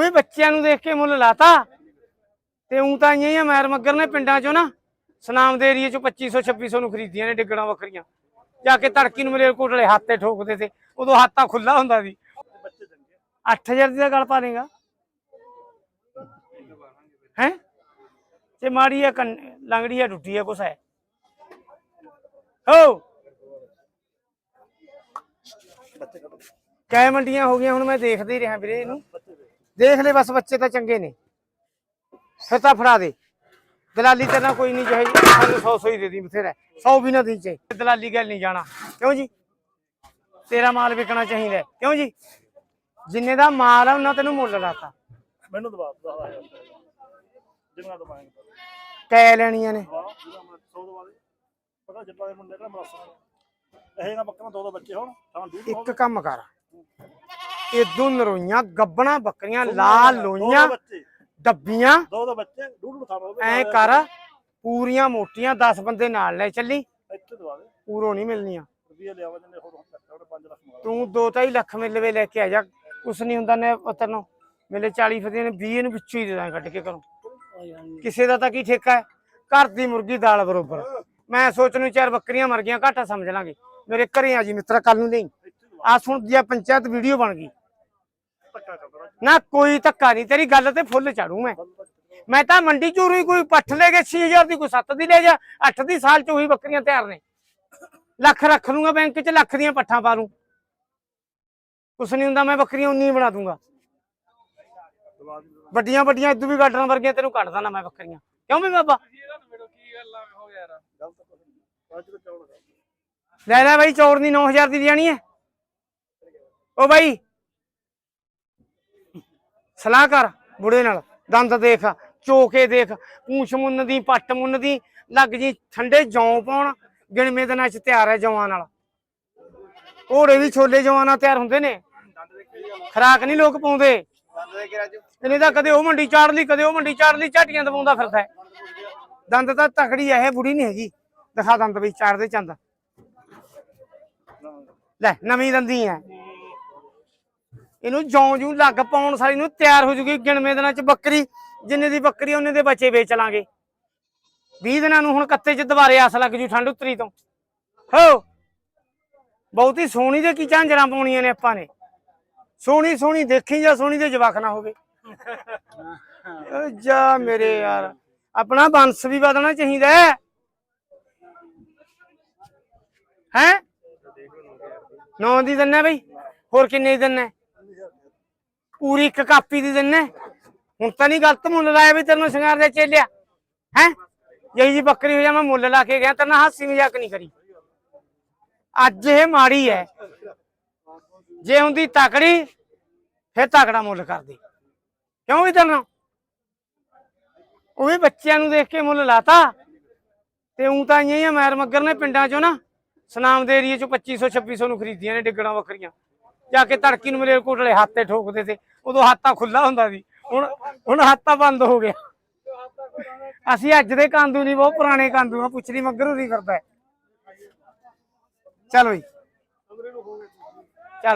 ਵੀ ਬੱਚਿਆਂ ਨੂੰ ਦੇਖ ਕੇ ਮੁੱਲ ਲਾਤਾ। ਤੇ ਉਂ ਤਾਂ ਆਈਆਂ ਹੀ ਆ ਮੈਰ ਮੱਗਰ ਨੇ ਪਿੰਡਾਂ ਚੋਂ ਨਾ, ਸਨਾਮ ਦੇ ਏਰੀਏ ਚੋਂ 2500 2600 ਨੂੰ ਖਰੀਦੀਆਂ ਨੇ ਡਿੱਗਣਾ ਵੱਖਰੀਆਂ। ਜਾ ਕੇ ਤੜਕੀ ਨੂੰ ਮੇਰੇ ਕੋਟਲੇ ਹੱਥ ਠੋਕਦੇ ਤੇ, ਉਦੋਂ ਹੱਥਾਂ ਖੁੱਲਾ ਹੁੰਦਾ ਸੀ। 8000 ਦੀ ਦਾ ਗੱਲ ਪਾ ਦੇਗਾ ਹੈ? ਤੇ ਮਾੜੀ ਆ ਕੰਨ- ਲੰਗੜੀ ਆ, ਟੁੱਟੀ ਆ, ਕੁਛ ਹੈ। ਹੋ! ਕੈ ਮੰਡੀਆਂ ਹੋ ਗਈਆਂ, ਹੁਣ ਮੈਂ ਦੇਖਦੇ ਹੀ ਰਿਹਾ ਵੀਰੇ ਇਹਨੂੰ। ਦੇਖ ਲੈ ਬਸ ਬੱਚੇ ਤਾਂ ਚੰਗੇ ਨੇ। ਫਿਰ ਤਾਂ ਫੜਾ ਦੇ। ਦਲਾਲੀ ਤੇ ਨਾ ਕੋਈ ਨਹੀਂ ਚਾਹੇ ਸਾਨੂੰ 100 100 ਹੀ ਦੇ ਦੀ ਬਥੇਰਾ। 100 ਵੀ ਨਾ ਦੀ ਚਾਹੇ ਦਲਾਲੀ ਗੱਲ ਨਹੀਂ ਜਾਣਾ। ਕਿਉਂ ਜੀ? ਤੇਰਾ ਮਾਲ ਵਿਕਣਾ ਚਾਹੀਦਾ। ਕਿਉਂ ਜੀ? ਜਿੰਨੇ ਦਾ ਮਾਲ ਆ ਉਹਨਾਂ ਤੈਨੂੰ ਮੁੱਲ ਲਾਤਾ। ਮੈਨੂੰ ਦਵਾ ਦਵਾ ਜਿੰਨਾ ਕੈ ਲੈਣੀਆਂ ਨੇ। ਦਵਾ ਜਿਹੜਾ ਮੈਂ 100 ਦਵਾ ਦੇ। ਪਤਾ ਜਿੱਦਾਂ ਦੇ ਮੁੰਡੇ ਕਿਹੜਾ ਮਰਾਸਾ ਇਹ ਨਾ ਬੱਕਰਾ ਦੋ ਦੋ ਬੱਚੇ ਹੋਣ ਤਾਂ ਇੱਕ ਕੰਮ ਕਰ। ਇਦੋਂ ਨਰੋਈਆਂ ਗੱਬਣਾ ਬੱਕਰੀਆਂ ਲਾਲ ਲੋਈਆਂ ਡੱਬੀਆਂ। ਦੋ ਦੋ ਬੱਚੇ ਖਾਣਾ ਹੋਵੇ ਐ ਕਰ ਪੂਰੀਆਂ ਮੋਟੀਆਂ 10 ਬੰਦੇ ਨਾਲ ਲੈ ਚੱਲੀ। ਇੱਥੇ ਦਵਾ ਦੇ। ਪੂਰੋ ਨਹੀਂ ਮਿਲਣੀਆਂ। ਰੁਪਈਏ ਲਿਆਵਾ ਜੰਨੇ ਹੋਰ ਹੁਣ ਤੱਕ ਉਹਨੇ 5 ਲੱਖ ਮੰਗਾ ਤੂੰ 2.5 ਲੱਖ ਮਿਲਵੇ ਲੈ ਕੇ ਆ ਜਾ। ਕੁਛ ਨਹੀਂ ਹੁੰਦਾ ਨੇ ਪੁੱਤਰ ਨੂੰ। ਮਿਲੇ 40 ਫਦੇ ਨੇ 20 ਨੂੰ ਵਿੱਚੋਂ ਹੀ ਦੇ ਦਾਂ ਕੱਢ ਕੇ ਕਰੂੰ ਕਿਸੇ ਦਾ ਤਾਂ ਕੀ ਠੇਕਾ ਹੈ? ਘਰ ਦੀ ਮੁਰਗੀ ਦਾਲ ਬਰੋਬਰ। ਮੈਂ ਸੋਚ ਨੂੰ ਚਾਰ ਬੱਕਰੀਆਂ ਮਰ ਗਈਆਂ ਘਾਟਾ ਸਮਝ ਲਾਂਗੇ। ਮੇਰੇ ਘਰੇ ਆ ਜੀ ਮਿੱਤਰਾ ਕੱਲ ਨੂੰ ਨਹੀਂ। ਆ ਸੁਣ ਜੀ ਪੰਚਾਇਤ ਵੀਡੀਓ ਬਣ ਗਈ। ਧੱਕਾ ਕਰਦਾ ਨਾ। ਕੋਈ ਧੱਕਾ ਨਹੀਂ, ਤੇਰੀ ਗੱਲ ਤੇ ਫੁੱਲ ਚੜੂ ਮੈਂ। ਮੈਂ ਤਾਂ ਮੰਡੀ ਚੋਂ ਹੀ ਕੋਈ ਪੱਠ ਲੈ ਕੇ 6000 ਦੀ ਕੋਈ 7 ਦੀ ਲੈ ਜਾ 8 ਦੀ ਸਾਲ ਚ ਉਹੀ ਬੱਕਰੀਆਂ ਤਿਆਰ ਨੇ। ਲੱਖ ਰੱਖ ਲੂੰਗਾ ਬੈਂਕ 'ਚ, ਲੱਖ ਦੀਆਂ ਪੱਠਾਂ ਪਾ ਲੂੰ। ਕੁਛ ਨਹੀਂ ਹੁੰਦਾ, ਮੈਂ ਬੱਕਰੀਆਂ 19 ਬਣਾ ਦੂੰਗਾ। ਵੱਡੀਆਂ ਵੱਡੀਆਂ ਇਦੋਂ ਵੀ ਗਾਡਰਾਂ ਵਰਗੀਆਂ ਤੈਨੂੰ ਕੱਢ ਦਾਂ ਮੈਂ ਬੱਕਰੀਆਂ। ਕਿਉਂ ਵੀ ਬਾਬਾ? ਗਲਤ ਅੱਜ ਤਾਂ ਚੌੜ ਲੈ ਲੈ ਬਾਈ ਚੌੜ ਦੀ 9000 ਦੀ ਜਾਣੀ ਹੈ। ਉਹ ਬਾਈ ਸਲਾਹ ਕਰ ਬੁੜੇ ਨਾਲ, ਦੰਦ ਦੇਖ, ਚੋਕੇ ਦੇਖ, ਪੂਛ ਮੁੰਨ ਦੀ ਪੱਟ ਮੁੰਨ ਦੀ ਲੱਗ ਜੀ ਠੰਡੇ ਜੌਂ ਪਾਉਣ, ਗਿਣਵੇਂ ਦਿਨਾਂ ਚ ਤਿਆਰ ਹੈ ਜਵਾਂ ਨਾਲ। ਘੋੜੇ ਵੀ ਛੋਲੇ ਜਵਾਂ ਨਾਲ ਤਿਆਰ ਹੁੰਦੇ ਨੇ। ਖਰਾਕ ਨਹੀਂ ਲੋਕ ਪਾਉਂਦੇ। ਇਹਨੇ ਤਾਂ ਕਦੇ ਉਹ ਮੰਡੀ ਚਾੜ ਲਈ, ਕਦੇ ਉਹ ਮੰਡੀ ਚਾੜ ਲਈ, ਝਾਟੀਆਂ ਦਵਾਉਂਦਾ ਫਿਰਦਾ ਦੰਦ ਤਾਂ ਤਕੜੀ ਐ ਇਹ ਬੁੜੀ ਨਹੀਂ ਹੈਗੀ। ਦਿਖਾ ਦੰਦ ਵੀ ਚਾੜਦੇ ਚੰਦ। ਲੈ, ਨਵੀਂ ਦੰਦੀ ਐ ਇਹਨੂੰ ਜੌਂ ਜੂ ਲੱਗ ਪਾਉਣ ਸਾਰੀ ਨੂੰ ਤਿਆਰ ਹੋ ਜੂਗੀ ਗਿਣਵੇਂ ਦਿਨਾਂ ਚ ਬੱਕਰੀ ਜਿੰਨੇ ਦੀ ਬੱਕਰੀ ਉਹਨੇ ਦੇ ਬੱਚੇ ਵੇਚ ਲਾਂਗੇ। 20 ਦਿਨਾਂ ਨੂੰ ਹੁਣ ਕੱਤੇ ਚ ਦੁਬਾਰੇ ਆਸ ਲੱਗ ਜੂ ਠੰਡ ਉਤਰੀ ਤੋਂ। ਹੋ! ਬਹੁਤੀ ਸੋਹਣੀ ਦੇ ਕੀ ਝਾਂਜਰਾਂ ਪਾਉਣੀਆਂ ਨੇ ਆਪਾਂ ਨੇ। ਸੋਹਣੀ ਸੋਹਣੀ ਦੇਖੀ ਜਾਂ ਸੋਹਣੀ ਦੇ ਜਵਾਕ ਨਾ ਹੋਵੇ। ਓ ਜਾ ਮੇਰੇ ਯਾਰ ਆਪਣਾ ਬੰਸ ਵੀ ਵਧਣਾ ਚਾਹੀਦਾ ਹੈ। ਹੈ? ਨੌ ਦੀ ਦਿੰਨਾ ਬਈ। ਹੋਰ ਕਿੰਨੇ ਦਿੰਨਾ ਪੂਰੀ ਇੱਕ ਕਾਪੀ ਦੀ ਦਿੰਨਾ। ਹੁਣ ਤਾਂ ਨਹੀਂ ਗਲਤ ਮੁੱਲ ਲਾਇਆ ਵੀ ਤੈਨੂੰ ਸ਼ਿੰਗਾਰ ਦੇ ਚੇਲਿਆ। ਹੈ? ਜਿਹੀ ਜੀ ਬੱਕਰੀ ਹੋ ਜਾ ਮੈਂ ਮੁੱਲ ਲਾ ਕੇ ਗਿਆ, ਤੇਰੇ ਹਾਸੀ ਮਜ਼ਾਕ ਨਹੀਂ ਕਰੀ। ਅੱਜ ਇਹ ਮਾੜੀ ਹੈ ਜੇ ਹੁੰਦੀ ਤਕੜੀ, ਫਿਰ ਤਕੜਾ ਮੁੱਲ ਕਰਦੀ। ਕਿਉਂ ਵੀ ਤੈਨੂੰ ਉਹ ਵੀ ਬੱਚਿਆਂ ਨੂੰ ਦੇਖ ਕੇ ਮੁੱਲ ਲਾਤਾ। ਤੇ ਉਂ ਤਾਂ ਆਈਆਂ ਹੀ ਮੈਰ ਮੱਗਰ ਨੇ ਪਿੰਡਾਂ ਚੋਂ ਨਾ, ਸਨਾਮ ਦੇ ਏਰੀਏ ਚੋਂ 2500 2600 ਨੂੰ ਖਰੀਦੀਆਂ ਨੇ, ਡਿੱਗਣਾ ਬੱਕਰੀਆਂ ਜਾ ਕੇ ਤੜਕੀ ਨੂੰ ਮੇਰੇ ਕੋਟਲੇ ਹੱਥ ਠੋਕਦੇ ਤੇ ਉਦੋਂ ਹੱਥਾਂ ਖੁੱਲਾ ਹੁੰਦਾ ਸੀ। ਹੁਣ ਹੁਣ ਹੱਥਾਂ ਬੰਦ ਹੋ ਗਿਆ। ਅਸੀਂ ਅੱਜ ਦੇ ਕਾਂਦੂ ਨਹੀਂ, ਬਹੁਤ ਪੁਰਾਣੇ ਕਾਂਦੂ ਆ ਪੁੱਛਣੀ ਲਈ ਮੱਗਰ ਕਰਦਾ ਚਲੋ ਜੀ।